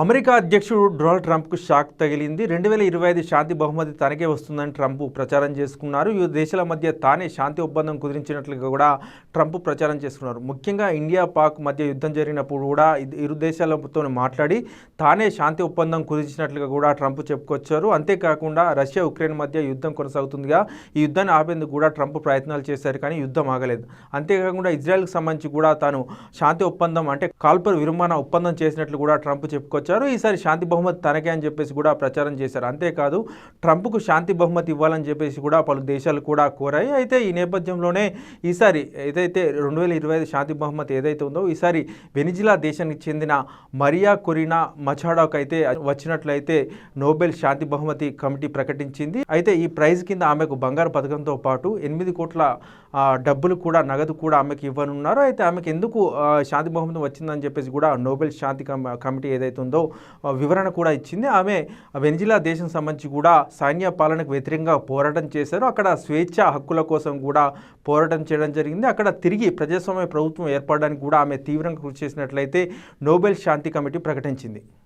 America అధ్యక్షుడు Donald ట్రంప్కు shock తగిలింది. రెండు వేల ఇరవై ఐదు శాంతి బహుమతి తనకే వస్తుందని ట్రంప్ ప్రచారం చేసుకున్నారు. ఈ దేశాల మధ్య తానే శాంతి ఒప్పందం కుదిరించినట్లుగా కూడా ట్రంప్ ప్రచారం చేసుకున్నారు. ముఖ్యంగా ఇండియా పాక్ మధ్య యుద్ధం జరిగినప్పుడు కూడా ఇరు దేశాలతో మాట్లాడి తానే శాంతి ఒప్పందం కుదిరించినట్లుగా కూడా ట్రంప్ చెప్పుకొచ్చారు. అంతేకాకుండా రష్యా ఉక్రెయిన్ మధ్య యుద్ధం కొనసాగుతుందిగా. ఈ యుద్ధాన్ని ఆపేందుకు కూడా ట్రంప్ ప్రయత్నాలు చేశారు కానీ యుద్ధం ఆగలేదు. అంతేకాకుండా ఇజ్రాయెల్కి సంబంధించి కూడా తాను శాంతి ఒప్పందం అంటే కాల్పర్ విరమణ ఒప్పందం చేసినట్లు కూడా ట్రంప్ చెప్పుకొచ్చారు. ఈసారి శాంతి బహుమతి తనకే అని చెప్పేసి కూడా ప్రచారం చేశారు. అంతేకాదు ట్రంప్కు శాంతి బహుమతి ఇవ్వాలని చెప్పేసి కూడా పలు దేశాలు కూడా కోరాయి. అయితే ఈ నేపథ్యంలోనే ఈసారి ఏదైతే రెండు వేల ఇరవై ఐదు శాంతి బహుమతి ఏదైతే ఉందో ఈసారి వెనిజిలా దేశానికి చెందిన మరియా కొరినా మచాడాకు అయితే వచ్చినట్లయితే నోబెల్ శాంతి బహుమతి కమిటీ ప్రకటించింది. అయితే ఈ ప్రైజ్ కింద ఆమెకు బంగారు పథకంతో పాటు ఎనిమిది కోట్ల డబ్బులు కూడా నగదు కూడా ఆమెకు ఇవ్వనున్నారు. అయితే ఆమెకు ఎందుకు శాంతి బహుమతి వచ్చిందని చెప్పేసి కూడా నోబెల్ శాంతి కమిటీ ఏదైతే ఉందో ఆ, వివరణ కూడా ఇచ్చింది. ఆమె వెనిజిలా దేశం సంబంధించి కూడా సైన్య పాలనకు వ్యతిరేకంగా పోరాటం చేశారు. అక్కడ స్వేచ్ఛ హక్కుల కోసం కూడా పోరాటం చేయడం జరిగింది. అక్కడ తిరిగి ప్రజాస్వామ్య ప్రభుత్వం ఏర్పడడానికి కూడా ఆమె తీవ్రంగా కృషి చేసినట్లయితే నోబెల్ శాంతి కమిటీ ప్రకటించింది.